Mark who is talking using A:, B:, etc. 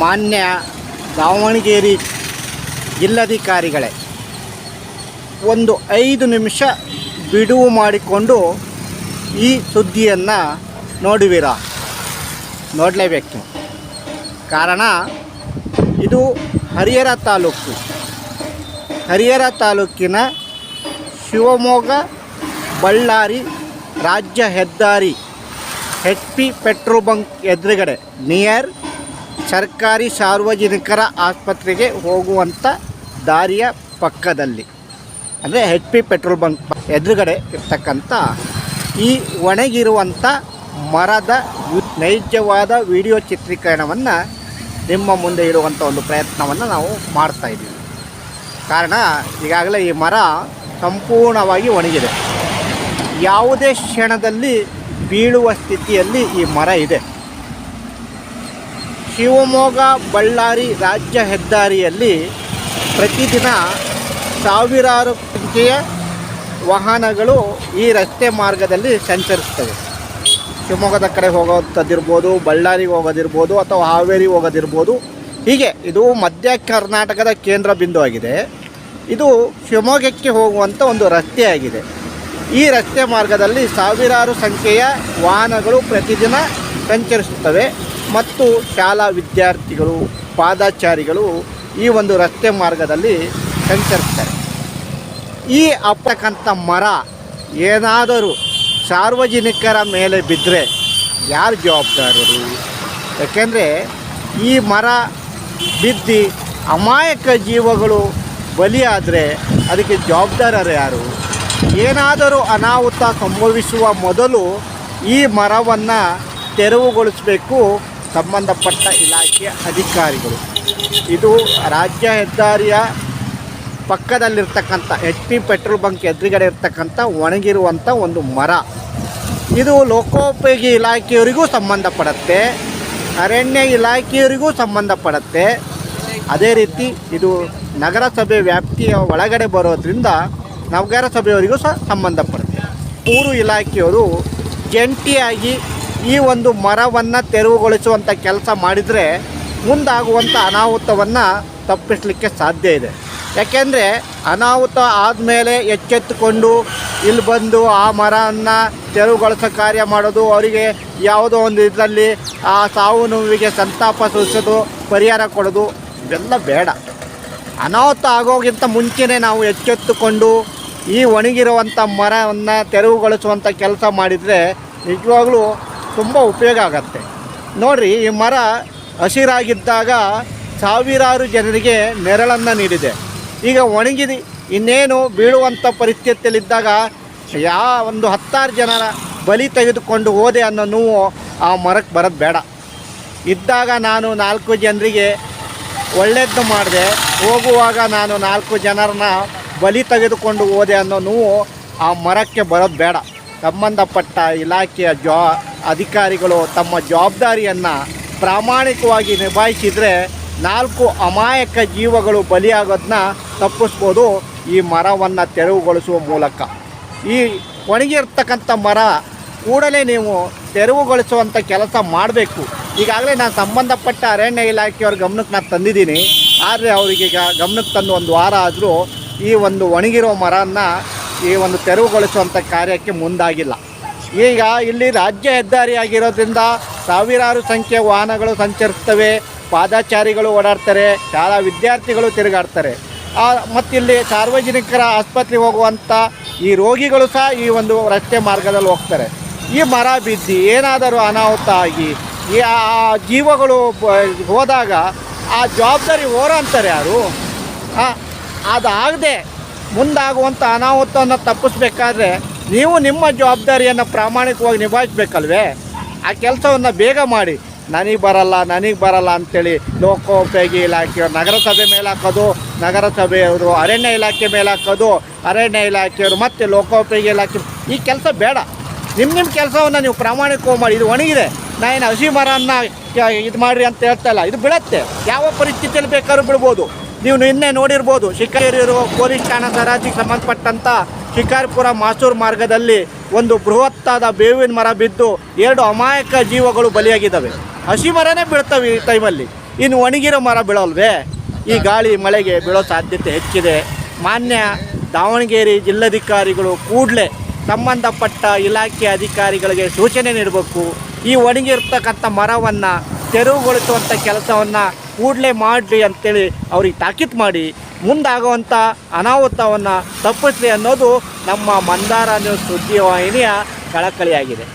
A: ಮಾನ್ಯ ದಾವಣಗೆರೆ ಜಿಲ್ಲಾಧಿಕಾರಿಗಳೇ, ಒಂದು ಐದು ನಿಮಿಷ ಬಿಡುವು ಮಾಡಿಕೊಂಡು ಈ ಸುದ್ದಿಯನ್ನು ನೋಡುವಿರಾ? ನೋಡಲೇಬೇಕು. ಕಾರಣ, ಇದು ಹರಿಹರ ತಾಲೂಕು. ಹರಿಹರ ತಾಲೂಕಿನ ಶಿವಮೊಗ್ಗ, ಬಳ್ಳಾರಿ ರಾಜ್ಯ ಹೆದ್ದಾರಿ ಎಚ್ ಪಿ ಪೆಟ್ರೋಲ್ ಬಂಕ್ ಎದುರುಗಡೆ, ನಿಯರ್ ಸರ್ಕಾರಿ ಸಾರ್ವಜನಿಕರ ಆಸ್ಪತ್ರೆಗೆ ಹೋಗುವಂಥ ದಾರಿಯ ಪಕ್ಕದಲ್ಲಿ. ಅಂದರೆ ಹೆಚ್ ಪಿ ಪೆಟ್ರೋಲ್ ಬಂಕ್ ಎದುರುಗಡೆ ಇರ್ತಕ್ಕಂಥ ಈ ಒಣಗಿರುವಂಥ ಮರದ ನೈಜವಾದ ವಿಡಿಯೋ ಚಿತ್ರೀಕರಣವನ್ನು ನಿಮ್ಮ ಮುಂದೆ ಇರುವಂಥ ಒಂದು ಪ್ರಯತ್ನವನ್ನು ನಾವು ಮಾಡ್ತಾ ಇದ್ದೀವಿ. ಕಾರಣ ಈಗಾಗಲೇ ಈ ಮರ ಸಂಪೂರ್ಣವಾಗಿ ಒಣಗಿದೆ. ಯಾವುದೇ ಕ್ಷಣದಲ್ಲಿ ಬೀಳುವ ಸ್ಥಿತಿಯಲ್ಲಿ ಈ ಮರ ಇದೆ. ಶಿವಮೊಗ್ಗ, ಬಳ್ಳಾರಿ ರಾಜ್ಯ ಹೆದ್ದಾರಿಯಲ್ಲಿ ಪ್ರತಿದಿನ ಸಾವಿರಾರು ಸಂಖ್ಯೆಯ ವಾಹನಗಳು ಈ ರಸ್ತೆ ಮಾರ್ಗದಲ್ಲಿ ಸಂಚರಿಸ್ತವೆ ಶಿವಮೊಗ್ಗದ ಕಡೆ ಹೋಗೋದಿರ್ಬೋದು ಬಳ್ಳಾರಿಗೆ ಹೋಗೋದಿರ್ಬೋದು ಅಥವಾ ಹಾವೇರಿ ಹೋಗೋದಿರ್ಬೋದು. ಹೀಗೆ ಇದು ಮಧ್ಯ ಕರ್ನಾಟಕದ ಕೇಂದ್ರ ಬಿಂದು ಆಗಿದೆ ಇದು ಶಿವಮೊಗ್ಗಕ್ಕೆ ಹೋಗುವಂಥ ಒಂದು ರಸ್ತೆಯಾಗಿದೆ. ಈ ರಸ್ತೆ ಮಾರ್ಗದಲ್ಲಿ ಸಾವಿರಾರು ಸಂಖ್ಯೆಯ ವಾಹನಗಳು ಪ್ರತಿದಿನ ಸಂಚರಿಸುತ್ತವೆ. ಮತ್ತು ಶಾಲಾ ವಿದ್ಯಾರ್ಥಿಗಳು, ಪಾದಾಚಾರಿಗಳು ಈ ಒಂದು ರಸ್ತೆ ಮಾರ್ಗದಲ್ಲಿ ಸಂಚರಿಸ್ತಾರೆ ಈ ಅಪ್ಪಕ್ಕಂಥ ಮರ ಏನಾದರೂ ಸಾರ್ವಜನಿಕರ ಮೇಲೆ ಬಿದ್ದರೆ ಯಾರು ಜವಾಬ್ದಾರರು? ಯಾಕೆಂದರೆ ಈ ಮರ ಬಿದ್ದು ಅಮಾಯಕ ಜೀವಗಳು ಬಲಿಯಾದರೆ ಅದಕ್ಕೆ ಜವಾಬ್ದಾರರು ಯಾರು? ಏನಾದರೂ ಅನಾಹುತ ಸಂಭವಿಸುವ ಮೊದಲು ಈ ಮರವನ್ನು ತೆರವುಗೊಳಿಸಬೇಕು ಸಂಬಂಧಪಟ್ಟ ಇಲಾಖೆಯ ಅಧಿಕಾರಿಗಳು. ಇದು ರಾಜ್ಯ ಹೆದ್ದಾರಿಯ ಪಕ್ಕದಲ್ಲಿರ್ತಕ್ಕಂಥ ಎಚ್ ಪಿ ಪೆಟ್ರೋಲ್ ಬಂಕ್ ಎದುರುಗಡೆ ಇರ್ತಕ್ಕಂಥ ಒಣಗಿರುವಂಥ ಒಂದು ಮರ. ಇದು ಲೋಕೋಪಯೋಗಿ ಇಲಾಖೆಯವರಿಗೂ ಸಂಬಂಧಪಡುತ್ತೆ, ಅರಣ್ಯ ಇಲಾಖೆಯವರಿಗೂ ಸಂಬಂಧಪಡುತ್ತೆ. ಅದೇ ರೀತಿ ಇದು ನಗರಸಭೆ ವ್ಯಾಪ್ತಿಯ ಒಳಗಡೆ ಬರೋದ್ರಿಂದ ನಗರಸಭೆಯವರಿಗೂ ಸಹ ಸಂಬಂಧಪಡುತ್ತೆ. ಊರು ಇಲಾಖೆಯವರು ಜಂಟಿಯಾಗಿ ಈ ಒಂದು ಮರವನ್ನು ತೆರವುಗೊಳಿಸುವಂಥ ಕೆಲಸ ಮಾಡಿದರೆ ಮುಂದಾಗುವಂಥ ಅನಾಹುತವನ್ನು ತಪ್ಪಿಸಲಿಕ್ಕೆ ಸಾಧ್ಯ ಇದೆ. ಯಾಕೆಂದರೆ ಅನಾಹುತ ಆದಮೇಲೆ ಎಚ್ಚೆತ್ತುಕೊಂಡು ಇಲ್ಲಿ ಬಂದು ಆ ಮರವನ್ನು ತೆರವುಗೊಳಿಸೋ ಕಾರ್ಯ ಮಾಡೋದು, ಅವರಿಗೆ ಯಾವುದೋ ಒಂದು ಇದರಲ್ಲಿ ಆ ಸಾವು ನೋವಿಗೆ ಸಂತಾಪ ಸೂಚಿಸೋದು, ಪರಿಹಾರ ಕೊಡೋದು ಇವೆಲ್ಲ ಬೇಡ. ಅನಾಹುತ ಆಗೋಗಿಂತ ಮುಂಚೆನೇ ನಾವು ಎಚ್ಚೆತ್ತುಕೊಂಡು ಈ ಒಣಗಿರುವಂಥ ಮರವನ್ನು ತೆರವುಗೊಳಿಸುವಂಥ ಕೆಲಸ ಮಾಡಿದರೆ ನಿಜವಾಗ್ಲೂ ತುಂಬ ಉಪಯೋಗ ಆಗತ್ತೆ. ನೋಡಿರಿ, ಈ ಮರ ಹಸಿರಾಗಿದ್ದಾಗ ಸಾವಿರಾರು ಜನರಿಗೆ ನೆರಳನ್ನು ನೀಡಿದೆ. ಈಗ ಒಣಗಿದೆ, ಇನ್ನೇನು ಬೀಳುವಂಥ ಪರಿಸ್ಥಿತಿಯಲ್ಲಿದ್ದಾಗ ಯಾವ ಒಂದು ಹತ್ತಾರು ಜನರ ಬಲಿ ತೆಗೆದುಕೊಂಡು ಹೋದೆ ಅನ್ನೋ ನೋವು ಆ ಮರಕ್ಕೆ ಬರೋದು ಬೇಡ. ಇದ್ದಾಗ ನಾನು ನಾಲ್ಕು ಜನರಿಗೆ ಒಳ್ಳೆಯದು ಮಾಡಿದೆ, ಹೋಗುವಾಗ ನಾನು ನಾಲ್ಕು ಜನರನ್ನ ಬಲಿ ತೆಗೆದುಕೊಂಡು ಹೋದೆ ಅನ್ನೋ ನೋವು ಆ ಮರಕ್ಕೆ ಬರೋದು ಬೇಡ. ಸಂಬಂಧಪಟ್ಟ ಇಲಾಖೆಯ ಜವಾ ಅಧಿಕಾರಿಗಳು ತಮ್ಮ ಜವಾಬ್ದಾರಿಯನ್ನು ಪ್ರಾಮಾಣಿಕವಾಗಿ ನಿಭಾಯಿಸಿದರೆ ನಾಲ್ಕು ಅಮಾಯಕ ಜೀವಗಳು ಬಲಿಯಾಗೋದನ್ನ ತಪ್ಪಿಸ್ಬೋದು ಈ ಮರವನ್ನು ತೆರವುಗೊಳಿಸುವ ಮೂಲಕ. ಈ ಒಣಗಿರ್ತಕ್ಕಂಥ ಮರ ಕೂಡಲೇ ನೀವು ತೆರವುಗೊಳಿಸುವಂಥ ಕೆಲಸ ಮಾಡಬೇಕು. ಈಗಾಗಲೇ ನಾನು ಸಂಬಂಧಪಟ್ಟ ಅರಣ್ಯ ಇಲಾಖೆಯವ್ರ ಗಮನಕ್ಕೆ ನಾನು ತಂದಿದ್ದೀನಿ. ಆದರೆ ಅವರಿಗೆ ಈಗ ಗಮನಕ್ಕೆ ತಂದು ಒಂದು ವಾರ ಆದರೂ ಈ ಒಂದು ಒಣಗಿರೋ ಮರವನ್ನು ಈ ಒಂದು ತೆರವುಗೊಳಿಸುವಂಥ ಕಾರ್ಯಕ್ಕೆ ಮುಂದಾಗಿಲ್ಲ. ಈಗ ಇಲ್ಲಿ ರಾಜ್ಯ ಹೆದ್ದಾರಿ ಆಗಿರೋದ್ರಿಂದ ಸಾವಿರಾರು ಸಂಖ್ಯೆ ವಾಹನಗಳು ಸಂಚರಿಸ್ತವೆ ಪಾದಾಚಾರಿಗಳು ಓಡಾಡ್ತಾರೆ, ಶಾಲಾ ವಿದ್ಯಾರ್ಥಿಗಳು ತಿರುಗಾಡ್ತಾರೆ. ಮತ್ತು ಇಲ್ಲಿ ಸಾರ್ವಜನಿಕರ ಆಸ್ಪತ್ರೆಗೆ ಹೋಗುವಂಥ ಈ ರೋಗಿಗಳು ಸಹ ಈ ಒಂದು ರಸ್ತೆ ಮಾರ್ಗದಲ್ಲಿ ಹೋಗ್ತಾರೆ. ಈ ಮರ ಬಿದ್ದು ಏನಾದರೂ ಅನಾಹುತ ಆಗಿ ಈ ಆ ಜೀವಗಳು ಹೋದಾಗ ಆ ಜವಾಬ್ದಾರಿ ಹೋರ ಅಂತಾರೆ ಯಾರು ಅದಾಗದೆ ಮುಂದಾಗುವಂಥ ಅನಾಹುತವನ್ನು ತಪ್ಪಿಸ್ಬೇಕಾದ್ರೆ ನೀವು ನಿಮ್ಮ ಜವಾಬ್ದಾರಿಯನ್ನು ಪ್ರಾಮಾಣಿಕವಾಗಿ ನಿಭಾಯಿಸ್ಬೇಕಲ್ವೇ? ಆ ಕೆಲಸವನ್ನು ಬೇಗ ಮಾಡಿ. ನನಗೆ ಬರಲ್ಲ ನನಗೆ ಬರಲ್ಲ ಅಂಥೇಳಿ ಲೋಕೋಪಯೋಗಿ ಇಲಾಖೆ ನಗರಸಭೆ ಮೇಲೆ ಹಾಕೋದು, ನಗರಸಭೆಯವರು, ಅರಣ್ಯ ಇಲಾಖೆ ಮೇಲೆ ಹಾಕೋದು, ಅರಣ್ಯ ಇಲಾಖೆಯವರು ಮತ್ತು ಲೋಕೋಪಯೋಗಿ ಇಲಾಖೆ ಈ ಕೆಲಸ ಬೇಡ. ನಿಮ್ಮ ನಿಮ್ಮ ಕೆಲಸವನ್ನು ನೀವು ಪ್ರಾಮಾಣಿಕವಾಗಿ ಮಾಡಿ. ಇದು ಒಣಗಿದೆ. ನಾನು ಹಸಿ ಮರನ್ನು ಇದು ಮಾಡಿರಿ ಅಂತ ಹೇಳ್ತಾ ಇಲ್ಲ. ಇದು ಬಿಡತ್ತೆ. ಯಾವ ಪರಿಸ್ಥಿತಿಯಲ್ಲಿ ಬೇಕಾದ್ರೂ ಬಿಡ್ಬೋದು. ನೀವು ನಿನ್ನೆ ನೋಡಿರ್ಬೋದು ಶಿಕಾರಿರು ಪೊಲೀಸ್ ಠಾಣಾ ಸರಾಜಿಗೆ ಸಂಬಂಧಪಟ್ಟಂಥ ಶಿಕಾರಿಪುರ ಮಾಸೂರು ಮಾರ್ಗದಲ್ಲಿ ಒಂದು ಬೃಹತ್ತಾದ ಬೇವಿನ ಮರ ಬಿದ್ದು ಎರಡು ಅಮಾಯಕ ಜೀವಗಳು ಬಲಿಯಾಗಿದ್ದಾವೆ. ಹಸಿ ಮರನೇ ಬೀಳ್ತವೆ ಈ ಟೈಮಲ್ಲಿ ಇನ್ನು ಒಣಗಿರೋ ಮರ ಬೀಳಲ್ವೇ? ಈ ಗಾಳಿ ಮಳೆಗೆ ಬೀಳೋ ಸಾಧ್ಯತೆ ಹೆಚ್ಚಿದೆ. ಮಾನ್ಯ ದಾವಣಗೆರೆ ಜಿಲ್ಲಾಧಿಕಾರಿಗಳು ಕೂಡಲೇ ಸಂಬಂಧಪಟ್ಟ ಇಲಾಖೆ ಅಧಿಕಾರಿಗಳಿಗೆ ಸೂಚನೆ ನೀಡಬೇಕು. ಈ ಒಣಗಿರ್ತಕ್ಕಂಥ ಮರವನ್ನು ತೆರವುಗೊಳಿಸುವಂಥ ಕೆಲಸವನ್ನು ಕೂಡಲೇ ಮಾಡಲಿ ಅಂತೇಳಿ ಅವ್ರಿಗೆ ತಾಕೀತು ಮಾಡಿ ಮುಂದಾಗುವಂಥ ಅನಾಹುತವನ್ನು ತಪ್ಪಿಸಲಿ ಅನ್ನೋದು ನಮ್ಮ ಮಂದಾರ ನ್ಯೂಸ್ ಸುದ್ದಿವಾಹಿನಿಯ ಕಳಕಳಿಯಾಗಿದೆ.